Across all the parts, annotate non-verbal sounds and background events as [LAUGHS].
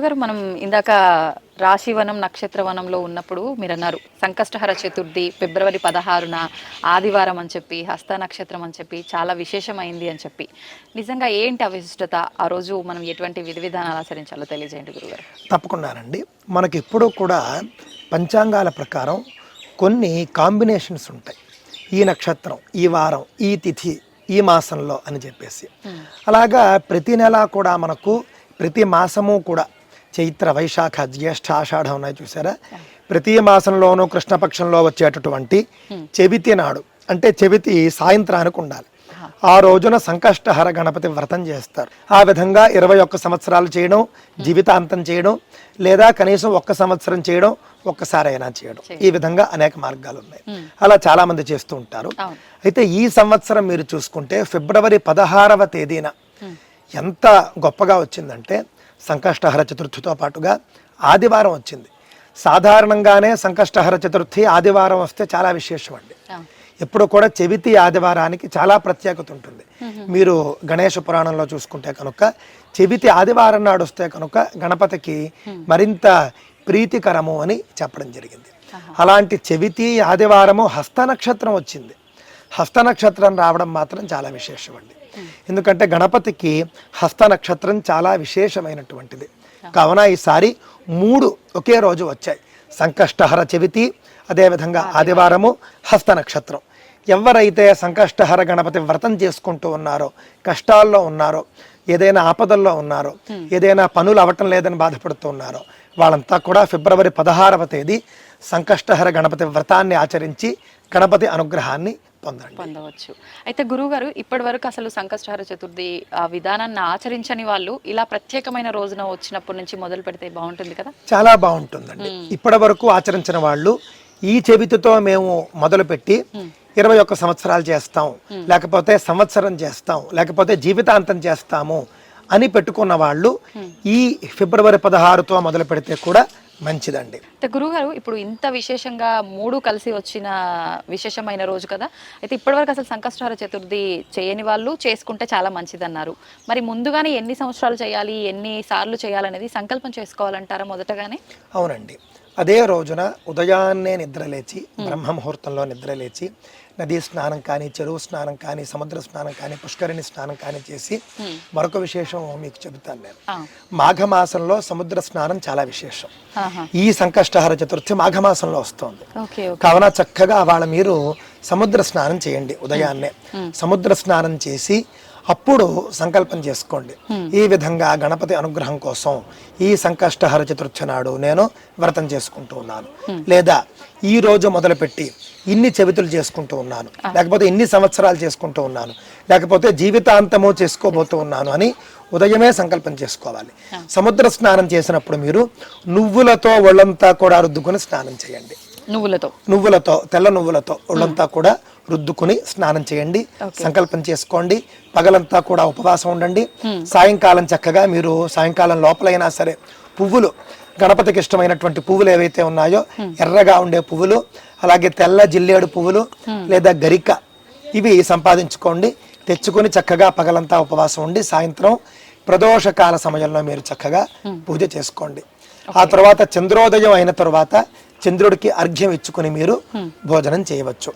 గురుగారు మనం ఇందాక రాశివనం నక్షత్రవనంలో ఉన్నప్పుడు మీరు అన్నారు సంకష్టహర చతుర్థి ఫిబ్రవరి పదహారున ఆదివారం అని చెప్పి హస్త నక్షత్రం అని చెప్పి చాలా విశేషమైంది అని చెప్పి. నిజంగా ఏంటి ఆ విశిష్టత? ఆ రోజు మనం ఎటువంటి విధి విధానాలు ఆచరించాలో తెలియజేయండి గురుగారు. తప్పకుండానండి. మనకి ఎప్పుడూ కూడా పంచాంగాల ప్రకారం కొన్ని కాంబినేషన్స్ ఉంటాయి. ఈ నక్షత్రం ఈ వారం ఈ తిథి ఈ మాసంలో అని చెప్పేసి. అలాగా ప్రతి నెల కూడా మనకు ప్రతి మాసము కూడా చైత్ర వైశాఖ జ్యేష్ఠ ఆషాఢం ఉన్నాయి చూసారా? ప్రతి మాసంలోనూ కృష్ణపక్షంలో వచ్చేటటువంటి చెవితి నాడు అంటే చెవితి సాయంత్రానికి ఉండాలి. ఆ రోజున సంకష్టహర గణపతి వ్రతం చేస్తారు. ఆ విధంగా ఇరవై ఒక్క సంవత్సరాలు చేయడం జీవితాంతం చేయడం లేదా కనీసం ఒక్క సంవత్సరం చేయడం ఒక్కసారి అయినా చేయడం. ఈ విధంగా అనేక మార్గాలు ఉన్నాయి. అలా చాలా మంది చేస్తూ ఉంటారు. అయితే ఈ సంవత్సరం మీరు చూసుకుంటే ఫిబ్రవరి పదహారవ తేదీన ఎంత గొప్పగా వచ్చిందంటే సంకష్టహర చతుర్థితో పాటుగా ఆదివారం వచ్చింది. సాధారణంగానే సంకష్టహర చతుర్థి ఆదివారం వస్తే చాలా విశేషం అండి. ఎప్పుడు కూడా చెవితి ఆదివారానికి చాలా ప్రత్యేకత ఉంటుంది. మీరు గణేష పురాణంలో చూసుకుంటే కనుక చెవితి ఆదివారం నాడు వస్తే కనుక గణపతికి మరింత ప్రీతికరము అని చెప్పడం జరిగింది. అలాంటి చెవితి ఆదివారము హస్త నక్షత్రం వచ్చింది. హస్త నక్షత్రం రావడం మాత్రం చాలా విశేషం అండి. ఎందుకంటే గణపతికి హస్త నక్షత్రం చాలా విశేషమైనటువంటిది. కావున ఈసారి మూడు ఒకే రోజు వచ్చాయి. సంకష్టహర చెవితి అదేవిధంగా ఆదివారము హస్త నక్షత్రం. ఎవరైతే సంకష్టహర గణపతి వ్రతం చేసుకుంటూ ఉన్నారో కష్టాల్లో ఉన్నారో ఏదైనా ఆపదల్లో ఉన్నారో ఏదైనా పనులు అవ్వటం లేదని బాధపడుతూ ఉన్నారో వాళ్ళంతా కూడా ఫిబ్రవరి పదహారవ తేదీ సంకష్టహర గణపతి వ్రతాన్ని ఆచరించి గణపతి అనుగ్రహాన్ని పొందవచ్చు. అయితే గురువుగారు ఇప్పటి వరకు అసలు సంకష్టహర చతుర్థి ఆ విధానాన్ని ఆచరించని వాళ్ళు ఇలా ప్రత్యేకమైన రోజున వచ్చినప్పటి నుంచి మొదలు పెడితే బాగుంటుంది కదా? చాలా బాగుంటుందండి. ఇప్పటి వరకు ఆచరించిన వాళ్ళు ఈ చెవితితో మేము మొదలుపెట్టి ఇరవై ఒక్క సంవత్సరాలు చేస్తాం. లేకపోతే సంవత్సరం చేస్తాం. లేకపోతే జీవితాంతం చేస్తాము అని పెట్టుకున్న వాళ్ళు ఈ ఫిబ్రవరి పదహారుతో మొదలు పెడితే కూడా మంచిదండి. అయితే గురువుగారు ఇప్పుడు ఇంత విశేషంగా మూడు కలిసి వచ్చిన విశేషమైన రోజు కదా? అయితే ఇప్పటివరకు అసలు సంకష్టహార చతుర్థి చేయని వాళ్ళు చేసుకుంటే చాలా మంచిదన్నారు. మరి ముందుగానే ఎన్ని సంవత్సరాలు చేయాలి ఎన్ని సార్లు చేయాలనేది సంకల్పం చేసుకోవాలంటారా మొదటగానే? అవునండి. అదే రోజున ఉదయాన్నే నిద్రలేచి బ్రహ్మ ముహూర్తంలో నిద్రలేచి నదీ స్నానం కానీ చెరువు స్నానం కానీ సముద్ర స్నానం కానీ పుష్కరిణి స్నానం కానీ చేసి మరొక విశేషం మీకు చెబుతాను నేను. మాఘమాసంలో సముద్ర స్నానం చాలా విశేషం. ఈ సంకష్టహర చతుర్థి మాఘమాసంలో వస్తోంది. కావున చక్కగా వాళ్ళ మీరు సముద్ర స్నానం చేయండి ఉదయాన్నే. సముద్ర స్నానం చేసి అప్పుడు సంకల్పం చేసుకోండి. ఈ విధంగా గణపతి అనుగ్రహం కోసం ఈ సంకష్టహర చతుర్థి నాడు నేను వ్రతం చేసుకుంటూ ఉన్నాను. లేదా ఈ రోజు మొదలుపెట్టి ఇన్ని చెవితులు చేసుకుంటూ ఉన్నాను. లేకపోతే ఇన్ని సంవత్సరాలు చేసుకుంటూ ఉన్నాను. లేకపోతే జీవితాంతము చేసుకోబోతూ ఉన్నాను అని ఉదయమే సంకల్పం చేసుకోవాలి. సముద్ర స్నానం చేసినప్పుడు మీరు నువ్వులతో ఒళ్ళంతా కూడా రుద్దుకొని స్నానం చేయండి. నువ్వులతో. నువ్వులతో తెల్ల నువ్వులతో ఒళ్ళంతా కూడా రుద్దుకుని స్నానం చేయండి సంకల్పం చేసుకోండి పగలంతా కూడా ఉపవాసం ఉండండి. సాయంకాలం చక్కగా మీరు సాయంకాలం లోపలైనా సరే పువ్వులు గణపతికి ఇష్టమైనటువంటి పువ్వులు ఏవైతే ఉన్నాయో ఎర్రగా ఉండే పువ్వులు అలాగే తెల్ల జిల్లేడు పువ్వులు లేదా గరిక ఇవి సంపాదించుకోండి. తెచ్చుకొని చక్కగా పగలంతా ఉపవాసం ఉండి సాయంత్రం ప్రదోషకాల సమయంలో మీరు చక్కగా పూజ చేసుకోండి. ఆ తర్వాత చంద్రోదయం అయిన తర్వాత చంద్రుడికి అర్ఘ్యం ఇచ్చుకొని మీరు భోజనం చేయవచ్చు.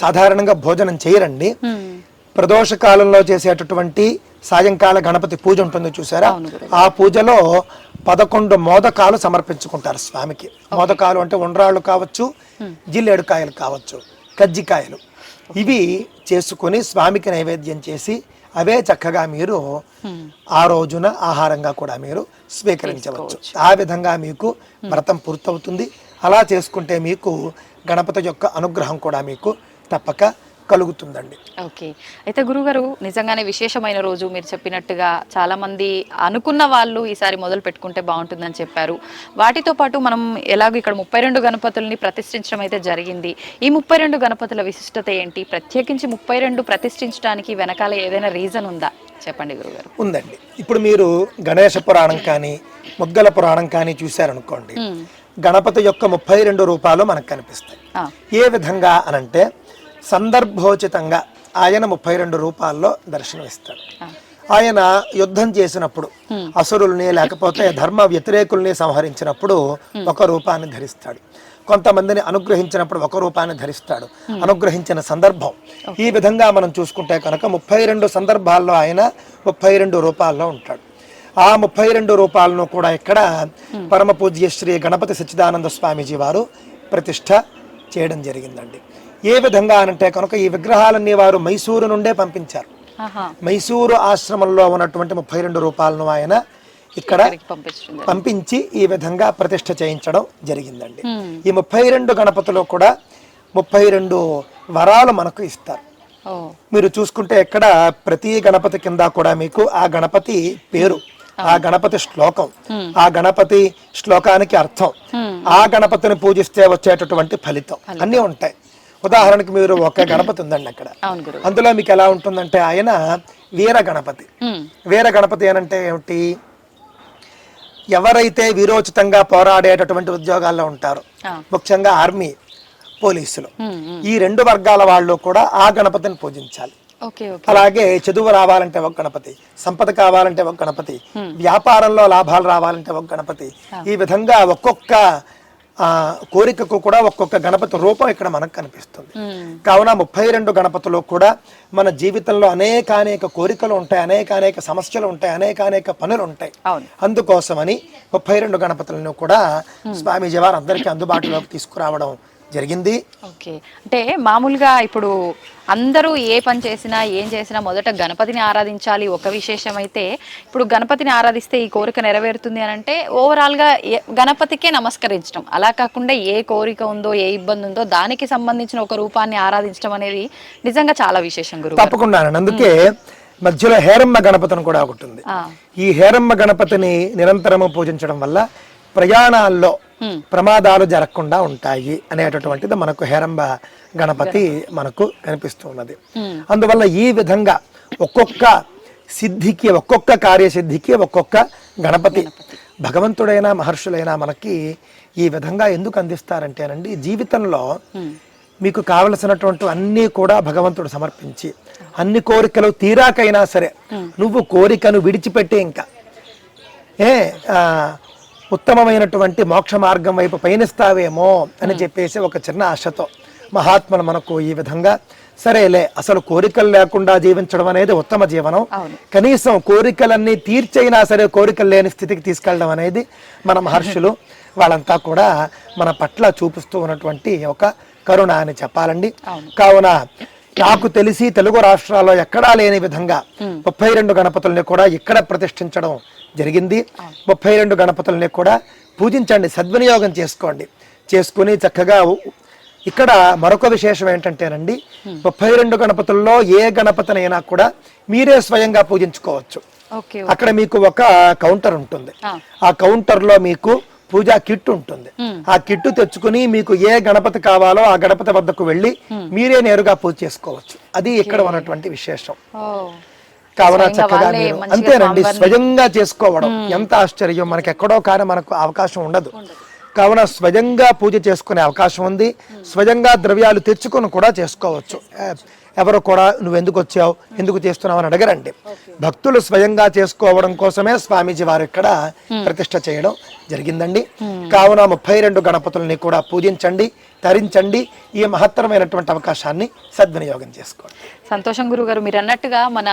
సాధారణంగా భోజనం చేయరండి. ప్రదోష కాలంలో చేసేటటువంటి సాయంకాల గణపతి పూజ ఉంటుంది చూసారా? ఆ పూజలో పదకొండు మోదకాలు సమర్పించుకుంటారు స్వామికి. మోదకాలు అంటే ఉండ్రాళ్ళు కావచ్చు జిల్లేడుకాయలు కావచ్చు కజ్జికాయలు. ఇవి చేసుకొని స్వామికి నైవేద్యం చేసి అవే చక్కగా మీరు ఆ రోజున ఆహారంగా కూడా మీరు స్వీకరించవచ్చు. ఆ విధంగా మీకు వ్రతం పూర్తవుతుంది. అలా చేసుకుంటే మీకు గణపతి యొక్క అనుగ్రహం కూడా మీకు తప్పక కలుగుతుందండి. ఓకే. అయితే గురుగారు నిజంగానే విశేషమైన రోజు మీరు చెప్పినట్టుగా చాలా మంది అనుకున్న వాళ్ళు ఈసారి మొదలు పెట్టుకుంటే బాగుంటుందని చెప్పారు. వాటితో పాటు మనం ఎలాగో ఇక్కడ ముప్పై రెండు గణపతుల్ని ప్రతిష్ఠించడం అయితే జరిగింది. ఈ ముప్పై రెండు గణపతుల విశిష్టత ఏంటి? ప్రత్యేకించి ముప్పై రెండు ప్రతిష్ఠించడానికి వెనకాల ఏదైనా రీజన్ ఉందా? చెప్పండి గురుగారు. ఉందండి. ఇప్పుడు మీరు గణేశ పురాణం కానీ ముగ్గల పురాణం కానీ చూశారనుకోండి. గణపతి యొక్క ముప్పై రెండు రూపాలు మనకు కనిపిస్తాయి. ఏ విధంగా అనంటే సందర్భోచితంగా ఆయన ముప్పై రెండు రూపాల్లో దర్శనమిస్తాడు. ఆయన యుద్ధం చేసినప్పుడు అసురుల్ని లేకపోతే [LAUGHS] ధర్మ వ్యతిరేకుల్ని సంహరించినప్పుడు ఒక రూపాన్ని ధరిస్తాడు. కొంతమందిని అనుగ్రహించినప్పుడు ఒక రూపాన్ని ధరిస్తాడు. అనుగ్రహించిన సందర్భం. ఈ విధంగా మనం చూసుకుంటే కనుక ముప్పై రెండు సందర్భాల్లో ఆయన ముప్పై రెండు రూపాల్లో ఉంటాడు. ఆ ముప్పై రెండు రూపాలను కూడా ఇక్కడ పరమ పూజ్య శ్రీ గణపతి సచ్చిదానంద స్వామీజీ వారు ప్రతిష్ట చేయడం జరిగిందండి. ఏ విధంగా అనంటే కనుక ఈ విగ్రహాలన్నీ వారు మైసూరు నుండే పంపించారు. మైసూరు ఆశ్రమంలో ఉన్నటువంటి ముప్పై రెండు రూపాయలను ఆయన ఇక్కడ పంపించి ఈ విధంగా ప్రతిష్ట చేయించడం జరిగిందండి. ఈ ముప్పై రెండు గణపతిలో కూడా ముప్పై రెండు వరాలు మనకు ఇస్తారు. మీరు చూసుకుంటే ఇక్కడ ప్రతి గణపతి కింద కూడా మీకు ఆ గణపతి పేరు ఆ గణపతి శ్లోకం. ఆ గణపతి శ్లోకానికి అర్థం. ఆ గణపతిని పూజిస్తే వచ్చేటటువంటి ఫలితం. అన్నీ ఉంటాయి. ఉదాహరణకి మీరు ఒక గణపతి ఉందండి అక్కడ. అందులో మీకు ఎలా ఉంటుందంటే ఆయన వీర గణపతి. వీర గణపతి అనంటే ఏమిటి? ఎవరైతే వీరోచితంగా పోరాడేటటువంటి ఉద్యోగాల్లో ఉంటారో. ముఖ్యంగా ఆర్మీ పోలీసులు. ఈ రెండు వర్గాల వాళ్ళు కూడా ఆ గణపతిని పూజించాలి. అలాగే చదువు రావాలంటే ఒక గణపతి సంపద కావాలంటే ఒక గణపతి వ్యాపారంలో లాభాలు రావాలంటే ఒక గణపతి. ఈ విధంగా ఒక్కొక్క ఆ, కోరికకు కూడా ఒక్కొక్క గణపతి రూపం ఇక్కడ మనకు కనిపిస్తుంది. కావున ముప్పై రెండు గణపతులు కూడా మన జీవితంలో అనేక అనేక కోరికలు ఉంటాయి అనేక అనేక సమస్యలు ఉంటాయి అనేక అనేక పనులు ఉంటాయి. అందుకోసమని ముప్పై రెండు గణపతులను కూడా స్వామీజీ వారు అందరికీ అందుబాటులోకి తీసుకురావడం జరిగింది. ఓకే. అంటే మామూలుగా ఇప్పుడు అందరూ ఏ పని చేసినా ఏం చేసినా మొదట గణపతిని ఆరాధించాలి. ఒక విశేషం అయితే ఇప్పుడు గణపతిని ఆరాధిస్తే ఈ కోరిక నెరవేరుతుంది అని అంటే ఓవరాల్గా గణపతికే నమస్కరించడం. అలా కాకుండా ఏ కోరిక ఉందో ఏ ఇబ్బంది ఉందో దానికి సంబంధించిన ఒక రూపాన్ని ఆరాధించడం అనేది నిజంగా చాలా విశేషం గురువు తప్పకుండా అందుకే మధ్యలో హేరమ్మ గణపతిని కూడా ఒకటి ఉంది. ఈ హేరమ్మ గణపతిని నిరంతరము పూజించడం వల్ల ప్రయాణాల్లో. ప్రమాదాలు జరగకుండా ఉంటాయి అనేటటువంటిది మనకు హేరంబ గణపతి మనకు కనిపిస్తూ ఉన్నది Hmm. అందువల్ల ఈ విధంగా ఒక్కొక్క సిద్ధికి ఒక్కొక్క కార్యసిద్ధికి ఒక్కొక్క గణపతి. భగవంతుడైన మహర్షులైనా మనకి ఈ విధంగా ఎందుకు అందిస్తారంటేనండి జీవితంలో మీకు కావలసినటువంటి అన్నీ కూడా భగవంతుడు సమర్పించి అన్ని కోరికలు తీరాకైనా సరే నువ్వు కోరికను విడిచిపెట్టి ఇంకా. ఏ? ఉత్తమమైనటువంటి మోక్ష మార్గం వైపు పయనిస్తావేమో అని చెప్పేసి ఒక చిన్న ఆశతో మహాత్ములు మనకు ఈ విధంగా సరేలే అసలు కోరికలు లేకుండా జీవించడం అనేది ఉత్తమ జీవనం. కనీసం కోరికలన్నీ తీర్చైనా సరే కోరికలు లేని స్థితికి తీసుకెళ్ళడం అనేది మన మహర్షులు [LAUGHS] వాళ్ళంతా కూడా మన పట్ల చూపిస్తూ ఉన్నటువంటి ఒక కరుణ అని చెప్పాలండి. కావున నాకు తెలిసి తెలుగు రాష్ట్రాల్లో ఎక్కడా లేని విధంగా ముప్పై రెండు గణపతుల్ని కూడా ఇక్కడ ప్రతిష్ఠించడం జరిగింది. ముప్పై రెండు గణపతుల్ని కూడా పూజించండి సద్వినియోగం చేసుకోండి. చేసుకుని చక్కగా ఇక్కడ మరొక విశేషం ఏంటంటేనండి ముప్పై రెండు గణపతుల్లో ఏ గణపతినైనా కూడా మీరే స్వయంగా పూజించుకోవచ్చు. అక్కడ మీకు ఒక కౌంటర్ ఉంటుంది. ఆ. ఆ కౌంటర్లో మీకు పూజా కిట్ ఉంటుంది. ఆ కిట్టు తెచ్చుకుని మీకు ఏ గణపతి కావాలో ఆ గణపతి వద్దకు వెళ్ళి మీరే నేరుగా పూజ చేసుకోవచ్చు. అది ఇక్కడ ఉన్నటువంటి విశేషం. కావున చక్కగా అంతేనండి స్వయంగా చేసుకోవడం. ఎంత ఆశ్చర్యం మనకి ఎక్కడో కానీ మనకు అవకాశం ఉండదు. కావున స్వయంగా పూజ చేసుకునే అవకాశం ఉంది. స్వయంగా ద్రవ్యాలు తెచ్చుకొని కూడా చేసుకోవచ్చు. ఎవరు కూడా నువ్వు ఎందుకు వచ్చావు? ఎందుకు చేస్తున్నావు అని అడగరండి. భక్తులు స్వయంగా చేసుకోవడం కోసమే స్వామీజీ వారు ఇక్కడ ప్రతిష్ట చేయడం జరిగిందండి. కావున ముప్పై రెండు గణపతుల్ని కూడా పూజించండి. తరించండి ఈ మహత్తరమైనటువంటి అవకాశాన్ని సద్వినియోగం చేసుకోండి. సంతోషం గురువు గారు మీరు అన్నట్టుగా మన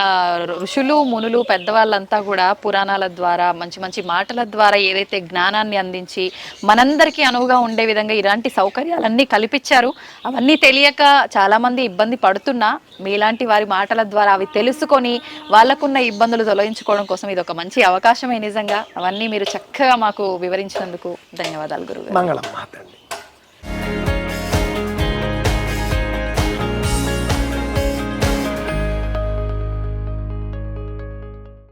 ఋషులు మునులు పెద్దవాళ్ళంతా కూడా పురాణాల ద్వారా మంచి మంచి మాటల ద్వారా ఏదైతే జ్ఞానాన్ని అందించి మనందరికీ అనువుగా ఉండే విధంగా ఇలాంటి సౌకర్యాలన్నీ కల్పించారు. అవన్నీ తెలియక చాలా మంది ఇబ్బంది పడుతున్నా మీలాంటి వారి మాటల ద్వారా అవి తెలుసుకొని వాళ్ళకున్న ఇబ్బందులు తొలగించుకోవడం కోసం ఇది ఒక మంచి అవకాశమే నిజంగా. అవన్నీ మీరు చక్కగా మాకు వివరించినందుకు ధన్యవాదాలు గురువు గారు మంగళం మాతండి.